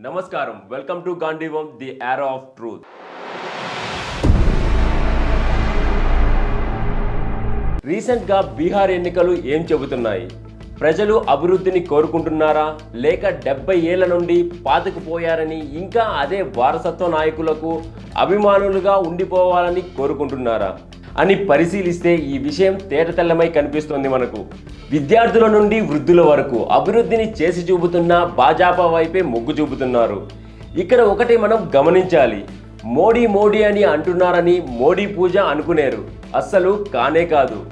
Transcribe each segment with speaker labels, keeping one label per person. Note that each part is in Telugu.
Speaker 1: నమస్కారం. Welcome to Gandhivam the arrow of truth రీసెంట్గా బీహార్ ఎన్నికలు ఏం చెబుతున్నాయి? ప్రజలు అభివృద్ధిని కోరుకుంటున్నారా? లేక డెబ్బై ఏళ్ళ నుండి పాతుకుపోయారని ఇంకా అదే వారసత్వ నాయకులకు అభిమానులుగా ఉండిపోవాలని కోరుకుంటున్నారా? అని పరిశీలిస్తే ఈ విషయం తేటతెల్లమై కనిపిస్తోంది మనకు. విద్యార్థుల నుండి వృద్ధుల వరకు అభివృద్ధిని చేసి చూపుతున్న భాజపా వైపే మొగ్గు చూపుతున్నారు. ఇక్కడ ఒకటి మనం గమనించాలి. మోడీ మోడీ అని అంటున్నారని మోడీ పూజ అనుకునేరు. అస్సలు కానే కాదు.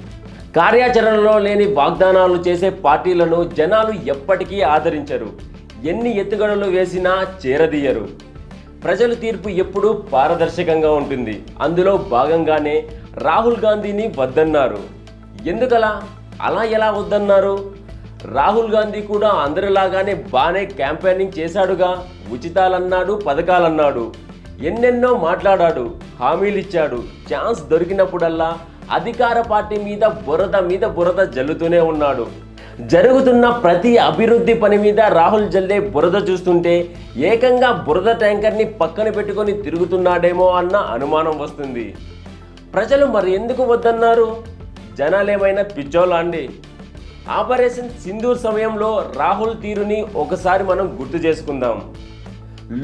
Speaker 1: కార్యాచరణలో లేని వాగ్దానాలు చేసే పార్టీలను జనాలు ఎప్పటికీ ఆదరించరు. ఎన్ని ఎత్తుగడలు వేసినా చేరదీయరు. ప్రజల తీర్పు ఎప్పుడూ పారదర్శకంగా ఉంటుంది. అందులో భాగంగానే రాహుల్ గాంధీని వద్దన్నారు. ఎందుకలా? అలా ఎలా వద్దన్నారు? రాహుల్ గాంధీ కూడా అందరిలాగానే బాగానే క్యాంపెయినింగ్ చేశాడుగా. ఉచితాలన్నాడు పథకాలన్నాడు. ఎన్నెన్నో మాట్లాడాడు హామీలు ఇచ్చాడు ఛాన్స్ దొరికినప్పుడల్లా అధికార పార్టీ మీద బురద మీద బురద జల్లుతూనే ఉన్నాడు. జరుగుతున్న ప్రతి అభివృద్ధి పని మీద రాహుల్ జల్లే బురద చూస్తుంటే ఏకంగా బురద ట్యాంకర్ని పక్కన పెట్టుకొని తిరుగుతున్నాడేమో అన్న అనుమానం వస్తుంది. ప్రజలు మరి ఎందుకు వద్దన్నారు? జనాలేమైనా పిచ్చోలా అండి ఆపరేషన్ సింధూర్ సమయంలో రాహుల్ తీరుని ఒకసారి మనం గుర్తు చేసుకుందాం.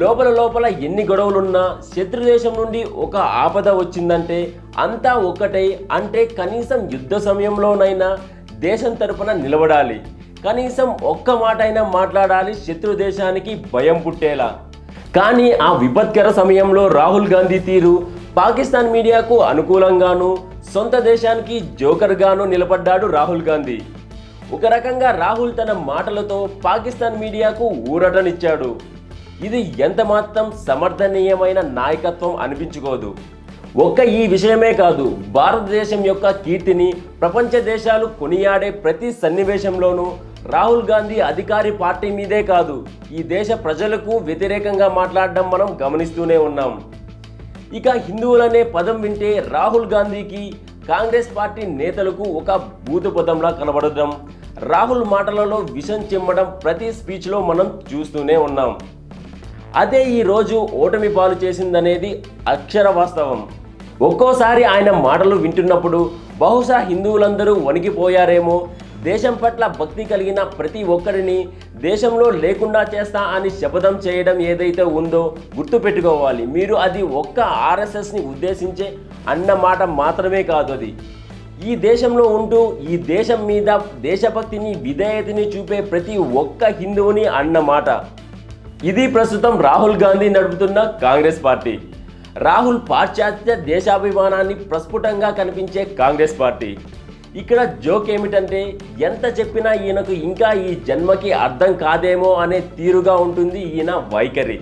Speaker 1: లోపల లోపల ఎన్ని గొడవలున్నా శత్రు దేశం నుండి ఒక ఆపద వచ్చిందంటే అంతా ఒక్కటై అంటే కనీసం యుద్ధ సమయంలోనైనా దేశం తరపున నిలబడాలి. కనీసం ఒక్క మాట అయినా మాట్లాడాలి శత్రు దేశానికి భయం పుట్టేలా. కానీ ఆ విపత్కర సమయంలో రాహుల్ గాంధీ తీరు పాకిస్తాన్ మీడియాకు అనుకూలంగాను సొంత దేశానికి జోకర్గాను నిలబడ్డాడు రాహుల్ గాంధీ. ఒక రకంగా రాహుల్ తన మాటలతో పాకిస్తాన్ మీడియాకు ఊరటనిచ్చాడు. ఇది ఎంత మాత్రం సమర్థనీయమైన నాయకత్వం అనిపించుకోదు. ఒక్క ఈ విషయమే కాదు భారతదేశం యొక్క కీర్తిని ప్రపంచ దేశాలు కొనియాడే ప్రతి సన్నివేశంలోనూ రాహుల్ గాంధీ అధికారి పార్టీ మీదే కాదు ఈ దేశ ప్రజలకు వ్యతిరేకంగా మాట్లాడడం మనం గమనిస్తూనే ఉన్నాం. ఇక హిందువులనే పదం వింటే రాహుల్ గాంధీకి కాంగ్రెస్ పార్టీ నేతలకు ఒక భూతపదంలా కనబడడం రాహుల్ మాటలలో విషం చిమ్మడం ప్రతి స్పీచ్లో మనం చూస్తూనే ఉన్నాం. అదే ఈరోజు ఓటమి పాలు చేసిందనేది అక్షర వాస్తవం. ఒక్కోసారి ఆయన మాటలు వింటున్నప్పుడు బహుశా హిందువులందరూ వణికిపోయారేమో దేశం పట్ల భక్తి కలిగిన ప్రతి ఒక్కరిని దేశంలో లేకుండా చేస్తా అని శపథం చేయడం ఏదైతే ఉందో గుర్తుపెట్టుకోవాలి. మీరు అది ఒక్క ఆర్ఎస్ఎస్ని ఉద్దేశించే అన్న మాట మాత్రమే కాదు అది. ఈ దేశంలో ఉంటూ ఈ దేశం మీద దేశభక్తిని విధేయతని చూపే ప్రతి ఒక్క హిందువుని అన్న మాట. ఇది ప్రస్తుతం రాహుల్ గాంధీ నడుపుతున్న కాంగ్రెస్ పార్టీ. రాహుల్ పాశ్చాత్య దేశాభిమానాన్ని ప్రస్ఫుటంగా కనిపించే కాంగ్రెస్ పార్టీ. ఇక్కడ జోక్ ఏమిటంటే ఎంత చెప్పినా ఈయనకు ఇంకా ఈ జన్మకి అర్థం కాదేమో అనే తీరుగా ఉంటుంది ఈయన వైఖరి.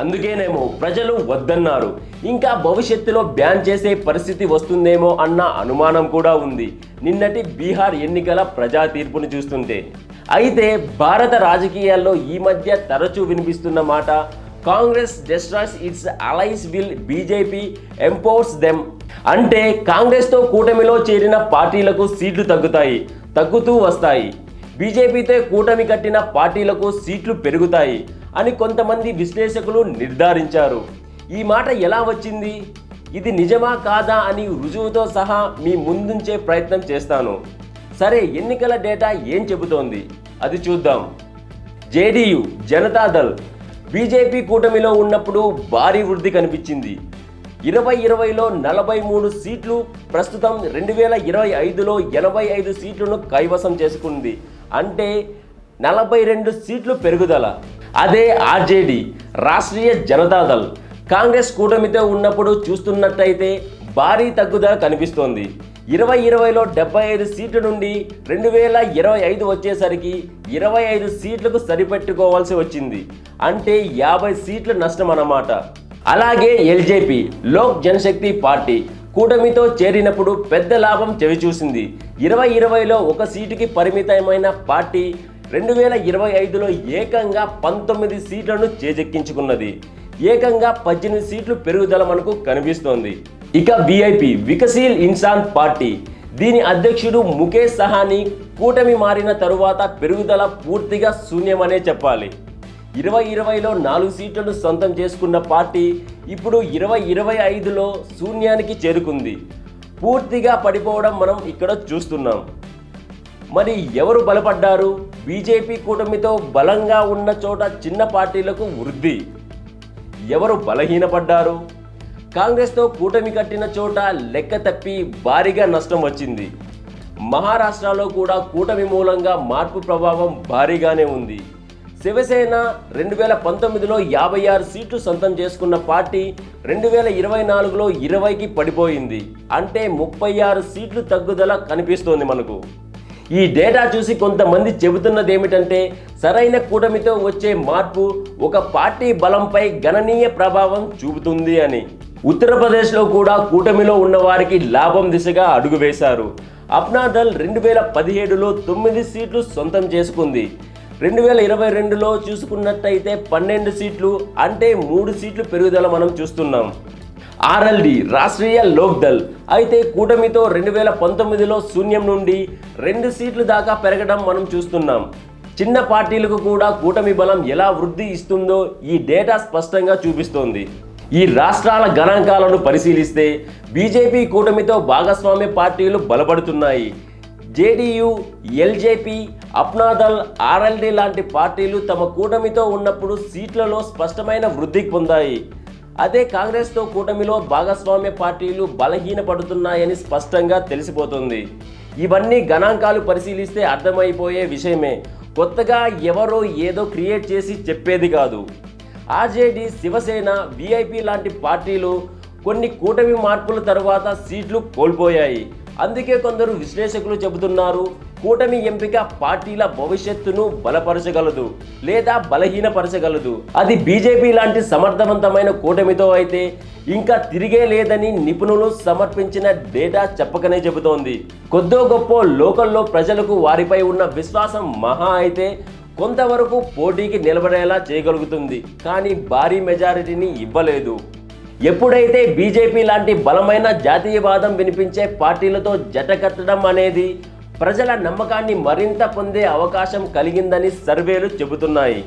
Speaker 1: అందుకేనేమో ప్రజలు వద్దన్నారు. ఇంకా భవిష్యత్తులో బ్యాన్ చేసే పరిస్థితి వస్తుందేమో అన్న అనుమానం కూడా ఉంది. నిన్నటి బీహార్ ఎన్నికల ప్రజా తీర్పును చూస్తుంటే. అయితే భారత రాజకీయాల్లో ఈ మధ్య తరచూ వినిపిస్తున్న మాట Congress destroys its allies will BJP empowers them అంటే కాంగ్రెస్తో కూటమిలో చేరిన పార్టీలకు సీట్లు తగ్గుతాయి తగ్గుతూ వస్తాయి. బీజేపీతో కూటమి కట్టిన పార్టీలకు సీట్లు పెరుగుతాయి. అని కొంతమంది విశ్లేషకులు నిర్ధారించారు. ఈ మాట ఎలా వచ్చింది? ఇది నిజమా కాదా అని రుజువుతో సహా మీ ముందుంచే ప్రయత్నం చేస్తాను. సరే ఎన్నికల డేటా ఏం చెబుతోంది? అది చూద్దాం. జేడీయూ జనతాదళ్ బీజేపీ కూటమిలో ఉన్నప్పుడు భారీ వృద్ధి కనిపించింది. ఇరవై ఇరవైలో నలభై మూడు సీట్లు ప్రస్తుతం రెండు వేల ఇరవై ఐదులో ఎనభై ఐదు సీట్లను కైవసం చేసుకుంది. అంటే నలభై రెండు సీట్లు పెరుగుదల. అదే ఆర్జేడి రాష్ట్రీయ జనతాదళ్ కాంగ్రెస్ కూటమితో ఉన్నప్పుడు చూస్తున్నట్టయితే భారీ తగ్గుదల కనిపిస్తోంది. ఇరవై ఇరవైలో డెబ్బై ఐదు సీట్ల నుండి రెండు వేల ఇరవై ఐదు వచ్చేసరికి ఇరవై ఐదు సీట్లకు సరిపెట్టుకోవాల్సి వచ్చింది. అంటే యాభై సీట్ల నష్టం అన్నమాట. అలాగే ఎల్జేపీ లోక్ జనశక్తి పార్టీ కూటమితో చేరినప్పుడు పెద్ద లాభం చవిచూసింది. ఇరవై ఇరవైలో ఒక సీటుకి పరిమితమైన పార్టీ రెండు వేల ఇరవై ఐదులో ఏకంగా పంతొమ్మిది సీట్లను చేజెక్కించుకున్నది. ఏకంగా పద్దెనిమిది సీట్లు పెరుగుదల మనకు కనిపిస్తోంది. ఇక విఐపి వికసీల్ ఇన్సాన్ పార్టీ. దీని అధ్యక్షుడు ముఖేష్ సహాని కూటమి మారిన తరువాత పెరుగుదల పూర్తిగా శూన్యమనే చెప్పాలి. ఇరవై ఇరవైలో నాలుగు సీట్లను సొంతం చేసుకున్న పార్టీ ఇప్పుడు ఇరవై ఇరవై ఐదులో శూన్యానికి చేరుకుంది. పూర్తిగా పడిపోవడం మనం ఇక్కడ చూస్తున్నాం. మరి ఎవరు బలపడ్డారు? బీజేపీ కూటమితో బలంగా ఉన్న చోట చిన్న పార్టీలకు వృద్ధి. ఎవరు బలహీనపడ్డారు? కాంగ్రెస్తో కూటమి కట్టిన చోట లెక్క తప్పి భారీగా నష్టం వచ్చింది. మహారాష్ట్రలో కూడా కూటమి మూలంగా మార్పు ప్రభావం భారీగానే ఉంది. శివసేన రెండు వేల పంతొమ్మిదిలో యాభై ఆరు సీట్లు సొంతం చేసుకున్న పార్టీ రెండు వేల ఇరవై నాలుగులో ఇరవైకి పడిపోయింది. అంటే ముప్పై ఆరు సీట్లు తగ్గుదల కనిపిస్తోంది మనకు. ఈ డేటా చూసి కొంతమంది చెబుతున్నది ఏమిటంటే సరైన కూటమితో వచ్చే మార్పు ఒక పార్టీ బలంపై గణనీయ ప్రభావం చూపుతుంది అని. ఉత్తరప్రదేశ్లో కూడా కూటమిలో ఉన్న వారికి లాభం దిశగా అడుగు వేశారు. అప్నాదల్ రెండు వేల పదిహేడులో తొమ్మిది సీట్లు సొంతం చేసుకుంది. రెండు వేల ఇరవై రెండులో చూసుకున్నట్టయితే పన్నెండు సీట్లు అంటే మూడు సీట్లు పెరుగుదల మనం చూస్తున్నాం. ఆర్ఎల్డి రాష్ట్రీయ లోక్దల్ అయితే కూటమితో రెండు వేల పంతొమ్మిదిలో శూన్యం నుండి రెండు సీట్లు దాకా పెరగడం మనం చూస్తున్నాం. చిన్న పార్టీలకు కూడా కూటమి బలం ఎలా వృద్ధి ఇస్తుందో ఈ డేటా స్పష్టంగా చూపిస్తోంది. ఈ రాష్ట్రాల గణాంకాలను పరిశీలిస్తే బీజేపీ కూటమితో భాగస్వామ్య పార్టీలు బలపడుతున్నాయి. జేడీయూ ఎల్జేపీ అప్నాదల్ ఆర్ఎల్డీ లాంటి పార్టీలు తమ కూటమితో ఉన్నప్పుడు సీట్లలో స్పష్టమైన వృద్ధి పొందాయి. అదే కాంగ్రెస్తో కూటమిలో భాగస్వామ్య పార్టీలు బలహీనపడుతున్నాయని స్పష్టంగా తెలిసిపోతుంది. ఇవన్నీ గణాంకాలు పరిశీలిస్తే అర్థమైపోయే విషయమే. కొత్తగా ఎవరో ఏదో క్రియేట్ చేసి చెప్పేది కాదు. ఆర్జేడీ శివసేన విఐపి లాంటి పార్టీలు కొన్ని కూటమి మార్పుల తరువాత సీట్లు కోల్పోయాయి. అందుకే కొందరు విశ్లేషకులు చెబుతున్నారు కూటమి ఎంపిక పార్టీల భవిష్యత్తును బలపరచగలదు లేదా బలహీనపరచగలదు. అది బీజేపీ లాంటి సమర్థవంతమైన కూటమితో అయితే ఇంకా తిరిగే లేదని నిపుణులు సమర్పించిన డేటా చెప్పకనే చెబుతోంది. కొద్దో గొప్ప లోకల్లో ప్రజలకు వారిపై ఉన్న విశ్వాసం మహా అయితే కొంతవరకు పోటీకి నిలబడేలా చేయగలుగుతుంది. కానీ భారీ మెజారిటీని ఇవ్వలేదు. ఎప్పుడైతే బీజేపీ లాంటి బలమైన జాతీయవాదం వినిపించే పార్టీలతో జతకట్టడం అనేది ప్రజల నమ్మకాన్ని మరింత పొందే అవకాశం కలిగిందని సర్వేలు చెబుతున్నాయి.